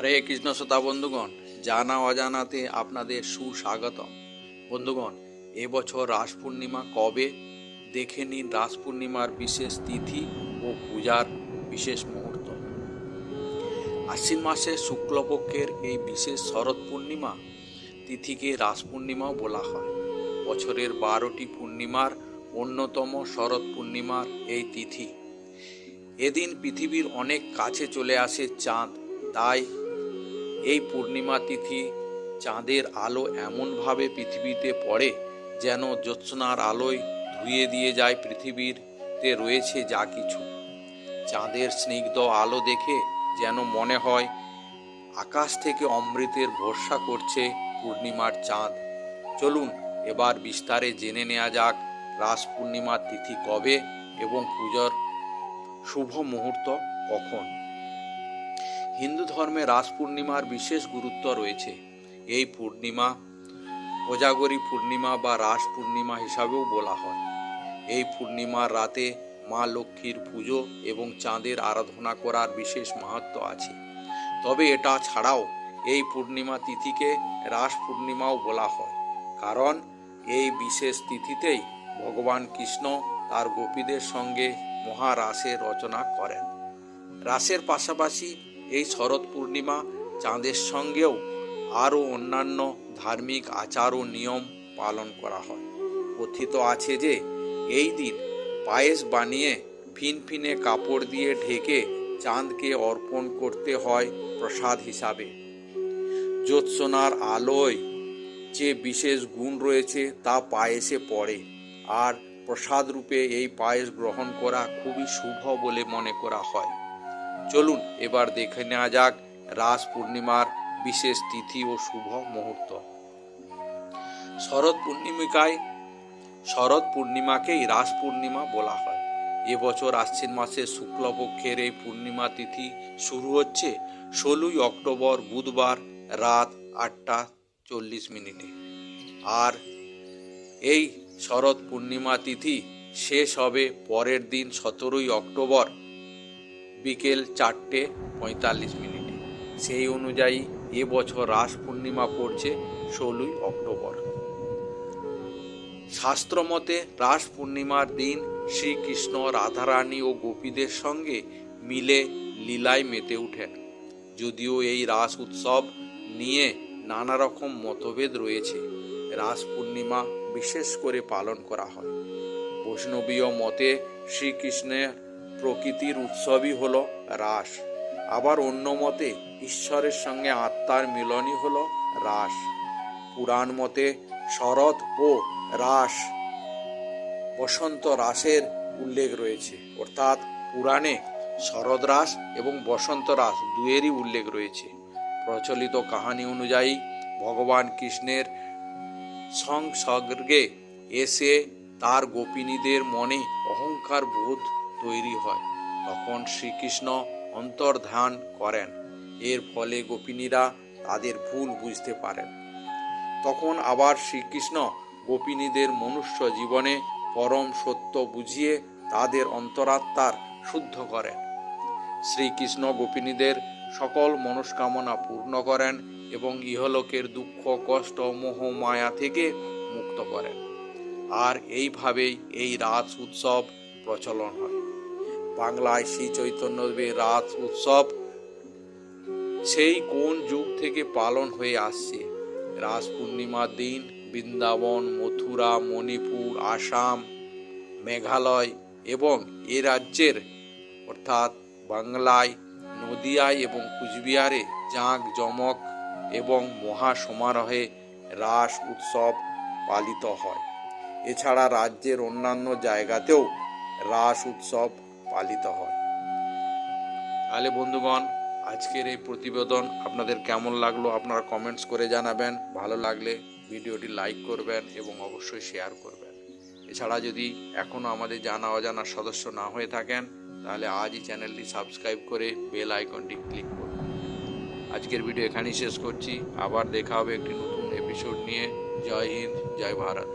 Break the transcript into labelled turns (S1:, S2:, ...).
S1: হরে কৃষ্ণ শ্রোতা, বন্ধুগণ, জানা অজানাতে আপনাদের সুস্বাগতম। বন্ধুগণ, এবছর রাস পূর্ণিমা কবে? দেখে নিন রাস পূর্ণিমার বিশেষ তিথি ও পূজার বিশেষ মুহূর্ত। আশ্বিন মাসে শুক্লপক্ষের এই বিশেষ শরৎ পূর্ণিমা তিথিকে রাস পূর্ণিমাও বলা হয়। বছরের বারোটি পূর্ণিমার অন্যতম শরৎ পূর্ণিমার এই তিথি। এদিন পৃথিবীর অনেক কাছে চলে আসে চাঁদ, তাই এই পূর্ণিমা তিথি চাঁদের আলো এমনভাবে পৃথিবীতে পড়ে যেন জ্যোৎস্নার আলোয় ধুয়ে দিয়ে যায় পৃথিবীরতে রয়েছে যা কিছু। চাঁদের স্নিগ্ধ আলো দেখে যেন মনে হয় আকাশ থেকে অমৃতের ভরসা করছে পূর্ণিমার চাঁদ। চলুন এবার বিস্তারে জেনে নেওয়া যাক রাস পূর্ণিমার তিথি কবে এবং পুজোর শুভ মুহূর্ত কখন। হিন্দু ধর্মে রাস পূর্ণিমার বিশেষ গুরুত্ব রয়েছে। এই পূর্ণিমা কোজাগরী পূর্ণিমা বা রাস পূর্ণিমা হিসাবেও বলা হয়। এই পূর্ণিমার রাতে মা লক্ষ্মীর পুজো এবং চাঁদের আরাধনা করার বিশেষ মাহাত্ম আছে। তবে এটা ছাড়াও এই পূর্ণিমা তিথিকে রাস পূর্ণিমাও বলা হয়। কারণ এই বিশেষ তিথিতেই ভগবান কৃষ্ণ তার গোপীদের সঙ্গে মহারাসের রচনা করেন। রাসের পাশাপাশি এই শরৎ পূর্ণিমা চাঁদের সঙ্গেও আরও অন্যান্য ধার্মিক আচার ও নিয়ম পালন করা হয়। কথিত আছে যে, এই দিন পায়েস বানিয়ে ফিনফিনে কাপড় দিয়ে ঢেকে চাঁদকে অর্পণ করতে হয় প্রসাদ হিসাবে। জ্যোৎসনার আলোয় যে বিশেষ গুণ রয়েছে তা পায়েসে পড়ে আর প্রসাদ রূপে এই পায়েস গ্রহণ করা খুবই শুভ বলে মনে করা হয়। চলুন, এবার দেখে নেওয়া যাক রাস পূর্ণিমার বিশেষ তিথি ও শুভ মুহূর্ত। শরৎ পূর্ণিমিকায় শরৎ পূর্ণিমাকেই রাস পূর্ণিমা বলা হয়। এবছর আশ্বিন মাসের শুক্লপক্ষের এই পূর্ণিমা তিথি শুরু হচ্ছে ষোলোই অক্টোবর বুধবার রাত আটটা চল্লিশ মিনিটে। আর এই শরৎ পূর্ণিমা তিথি শেষ হবে পরের দিন সতেরোই অক্টোবর বিকেল চারটে পঁয়তাল্লিশ মিনিটে। সেই অনুযায়ী এবছর রাস পূর্ণিমা পড়ছে ষোলোই অক্টোবর। শাস্ত্রমতে রাস পূর্ণিমার দিন শ্রীকৃষ্ণ, রাধারানী ও গোপীদের সঙ্গে মিলে লীলায় মেতে ওঠেন যদিও এই রাস উৎসব নিয়ে নানা রকম মতভেদ রয়েছে। রাস পূর্ণিমা বিশেষ করে পালন করা হয়। বৈষ্ণবীয় মতে শ্রীকৃষ্ণের প্রকৃতির উৎসবই হল রাস। আবার অন্য মতে, ঈশ্বরের সঙ্গে আত্মার মিলনই হল রাস। পুরাণ মতে, শরৎ ও রাস বসন্ত রাসের উল্লেখ রয়েছে। অর্থাৎ পুরাণে শরৎ রাস এবং বসন্ত রাস দুয়েরই উল্লেখ রয়েছে। প্রচলিত কাহানি অনুযায়ী, ভগবান কৃষ্ণের সংসর্গে এসে তার গোপিনীদের মনে অহংকার বোধ তৈরি হয়। তখন শ্রীকৃষ্ণ অন্তর্ধান করেন। এর ফলে গোপিনীরা তাদের ভুল বুঝতে পারেন। তখন আবার শ্রীকৃষ্ণ গোপিনীদের মনুষ্য জীবনে পরম সত্য বুঝিয়ে তাদের অন্তরাত্মার শুদ্ধ করেন। শ্রীকৃষ্ণ গোপিনীদের সকল মনস্কামনা পূর্ণ করেন এবং ইহলোকের দুঃখ, কষ্ট, মোহ, মায়া থেকে মুক্ত করেন। আর এইভাবেই এই রাস উৎসব প্রচলন হয়। বাংলায় শ্রী চৈতন্যদেবের রাস উৎসব, সেই কোন যুগ থেকে পালন হয়ে আসছে? রাস পূর্ণিমার দিন, বৃন্দাবন, মথুরা, মণিপুর, আসাম, মেঘালয় এবং এ রাজ্যের, অর্থাৎ বাংলায়, নদিয়ায় এবং কুচবিহারে জাঁক জমক এবং মহা সমারোহে রাস উৎসব পালিত হয়। এছাড়া রাজ্যের অন্যান্য জায়গাতেও রাস উৎসব পালিত হয়। তাহলে বন্ধুগণ, আজকের এই প্রতিবেদন আপনাদের কেমন লাগল আপনারা কমেন্টস করে জানাবেন। ভালো লাগলে ভিডিওটি লাইক করবেন এবং অবশ্যই শেয়ার করবেন। এছাড়া যদি এখনও আমাদের জানা অজানা সদস্য না হয়ে থাকেন, তাহলে আজই চ্যানেলটি সাবস্ক্রাইব করে বেল আইকনটি ক্লিক করুন। আজকের ভিডিও এখানেই শেষ করছি। আবার দেখা হবে একটি নতুন এপিসোড নিয়ে। জয় হিন্দ, জয় ভারত।